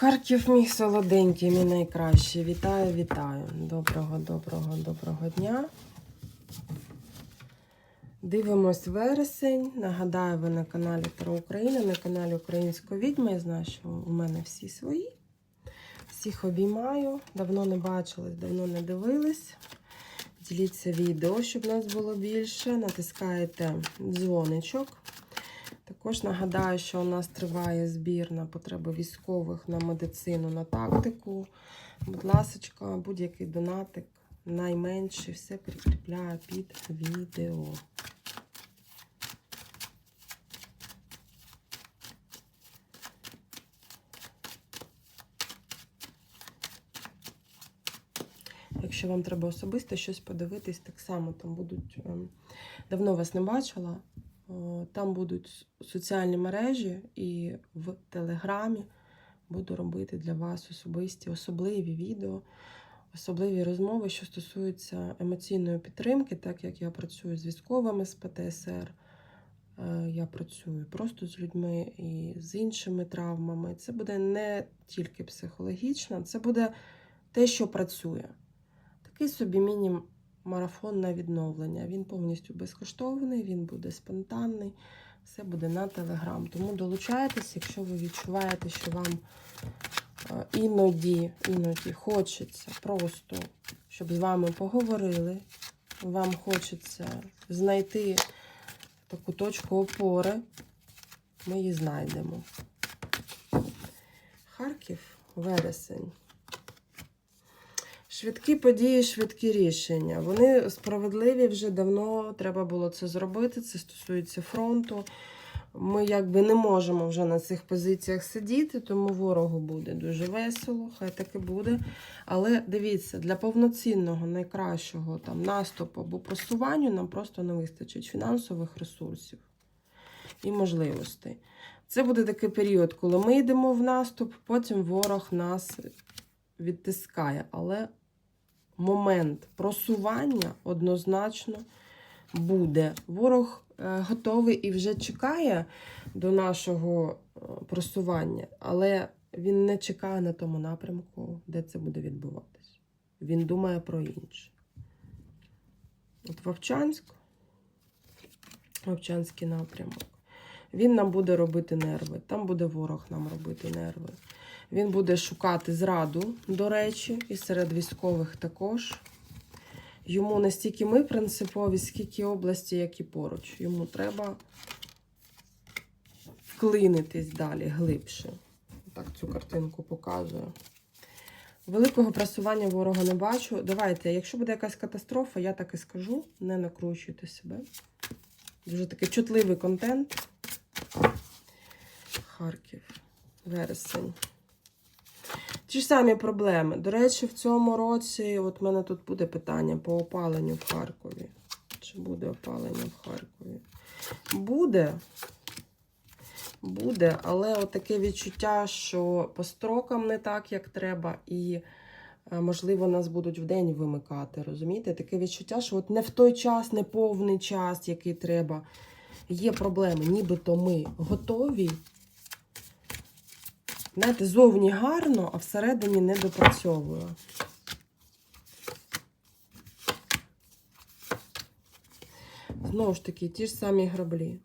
Харків мій солоденький, мій найкращий. Вітаю, вітаю. Доброго, доброго, доброго дня. Дивимось вересень. Нагадаю, ви на каналі Таро Україна, на каналі Української відьми. Я знаю, що у мене всі свої. Всіх обіймаю. Давно не бачились, давно не дивились. Діліться відео, щоб нас було більше. Натискаєте дзвоничок. Також нагадаю, що у нас триває збір на потреби військових на медицину, на тактику. Будь ласка, будь-який донатик, найменший, все прикріпляю під відео. Якщо вам треба особисто щось подивитись, так само там будуть. ем, Давно вас не бачила. О, Там будуть соціальні мережі, і в Телеграмі буду робити для вас особисті, особливі відео, особливі розмови, що стосуються емоційної підтримки, так як я працюю з військовими з ПТСР. е, Я працюю просто з людьми і з іншими травмами. Це буде не тільки психологічно, це буде те, що працює. Такий собі міні-марафон на відновлення. Він повністю безкоштовний, він буде спонтанний, все буде на телеграм. Тому долучайтесь, якщо ви відчуваєте, що вам е, іноді, іноді хочеться просто, щоб з вами поговорили. Вам хочеться знайти таку точку опори, ми її знайдемо. Харків, вересень. Швидкі події, швидкі рішення. Вони справедливі вже давно треба було це зробити. Це стосується фронту. Ми якби не можемо вже на цих позиціях сидіти, тому ворогу буде дуже весело, хай так і буде. Але дивіться, для повноцінного, найкращого там наступу або просування нам просто не вистачить фінансових ресурсів і можливостей. Це буде такий період, коли ми йдемо в наступ, потім ворог нас відтискає. Але момент просування однозначно буде. Ворог е, готовий і вже чекає до нашого е, просування, але він не чекає на тому напрямку, де це буде відбуватись. Він думає про інше. От Вовчанськ, Вовчанський напрямок. Він нам буде робити нерви. Там буде ворог нам робити нерви. Він буде шукати зраду, до речі, і серед військових також. Йому не стільки ми принципові, скільки області, як і поруч. Йому треба вклинитись далі глибше. Так цю картинку показую. Великого просування ворога не бачу. Давайте, якщо буде якась катастрофа, я так і скажу. Не накручуйте себе. Дуже такий чутливий контент. Харків, вересень. Ті ж самі проблеми. До речі, в цьому році, от в мене тут буде питання по опаленню в Харкові. Чи буде опалення в Харкові? Буде. Буде, але таке відчуття, що по строкам не так, як треба, і, е, можливо, нас будуть вдень вимикати. Розумієте? Таке відчуття, що от не в той час, не повний час, який треба. Є проблеми, нібито ми готові. Знаєте, зовні гарно, а всередині не допрацьовую. Знову ж таки, ті ж самі граблі.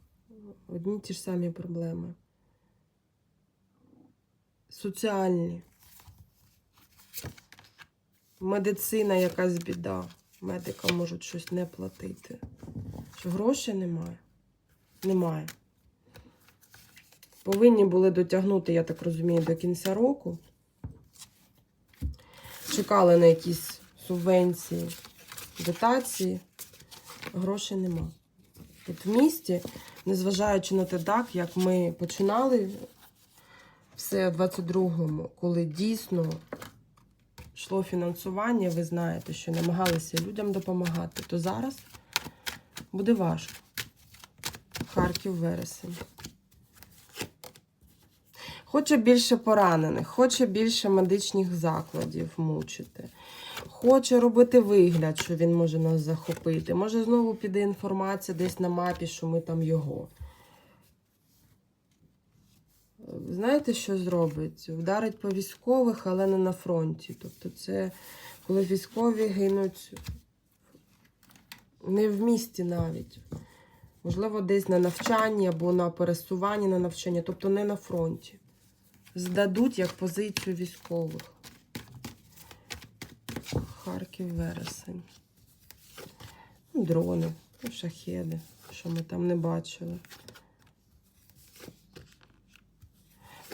Одні ті ж самі проблеми. Соціальні. Медицина якась біда. Медикам можуть щось не платити. Що грошей немає? Немає. Повинні були дотягнути, я так розумію, до кінця року. Чекали на якісь субвенції, дотації. Грошей нема. Тут в місті, незважаючи на те, так, як ми починали все в 22-му, коли дійсно йшло фінансування, ви знаєте, що намагалися людям допомагати, то зараз буде важко. Харків вересень. Хоче більше поранених, хоче більше медичних закладів мучити. Хоче робити вигляд, що він може нас захопити. Може, знову піде інформація десь на мапі, що ми там його. Знаєте, що зробить? Вдарить по військових, але не на фронті. Тобто, це коли військові гинуть не в місті навіть. Можливо, десь на навчанні або на пересуванні на навчання, тобто не на фронті. Здадуть як позицію військових. Харків вересень. Ну, Дрони, шахеди, що ми там не бачили.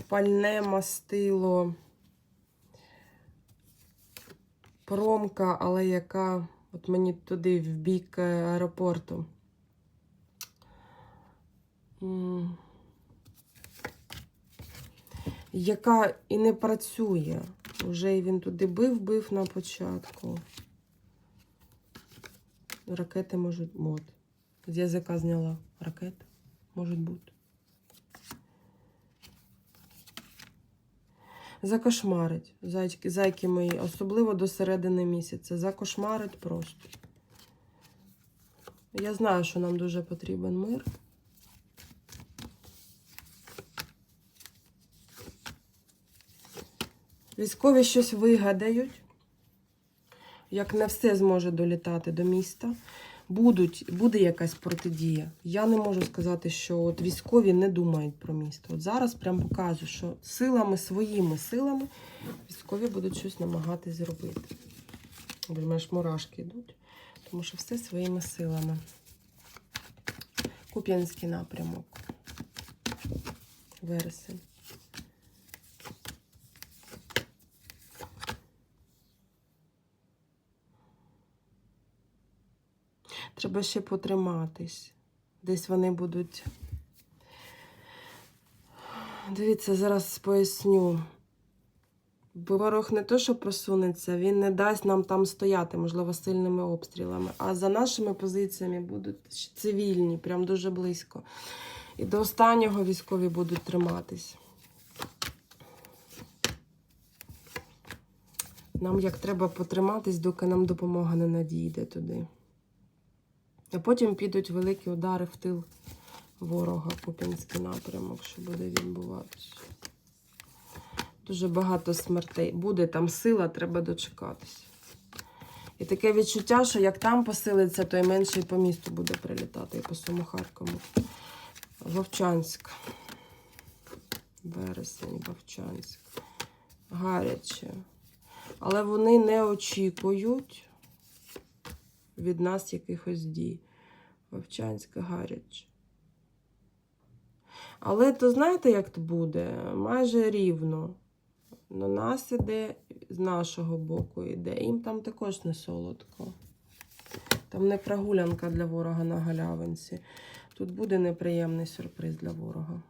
Пальне мастило. Промка, але яка от мені туди в бік аеропорту. Яка і не працює. Уже і він туди бив, бив на початку. Ракети можуть. От. З язика зняла ракети. Можуть бути. Закошмарить. Зайчки, зайки мої, особливо до середини місяця. Закошмарить просто. Я знаю, що нам дуже потрібен мир. Військові щось вигадають, як не все зможе долітати до міста. Будуть, буде якась протидія. Я не можу сказати, що от військові не думають про місто. От зараз прям покажу, що силами, своїми силами військові будуть щось намагатись зробити. Ж мурашки йдуть, тому що все своїми силами. Куп'янський напрямок. Вересень. Треба ще потриматись. Десь вони будуть. Дивіться, зараз поясню. Ворог не то, що просунеться, він не дасть нам там стояти, можливо, сильними обстрілами. А за нашими позиціями будуть цивільні, прям дуже близько. І до останнього військові будуть триматись. Нам як треба потриматись, доки нам допомога не надійде туди. А потім підуть великі удари в тил ворога, Куп'янський напрямок, що буде відбуватися. Дуже багато смертей. Буде там сила, треба дочекатися. І таке відчуття, що як там посилиться, то й менше і по місту буде прилітати, і по самому Харкову. Вовчанськ. Вересень, Вовчанськ. Гаряче. Але вони не очікують від нас якихось дій. Вовчанська гаряче. Але то знаєте, як то буде? Майже рівно. На нас іде, з нашого боку іде. Їм там також не солодко. Там не прогулянка для ворога на галявинці. Тут буде неприємний сюрприз для ворога.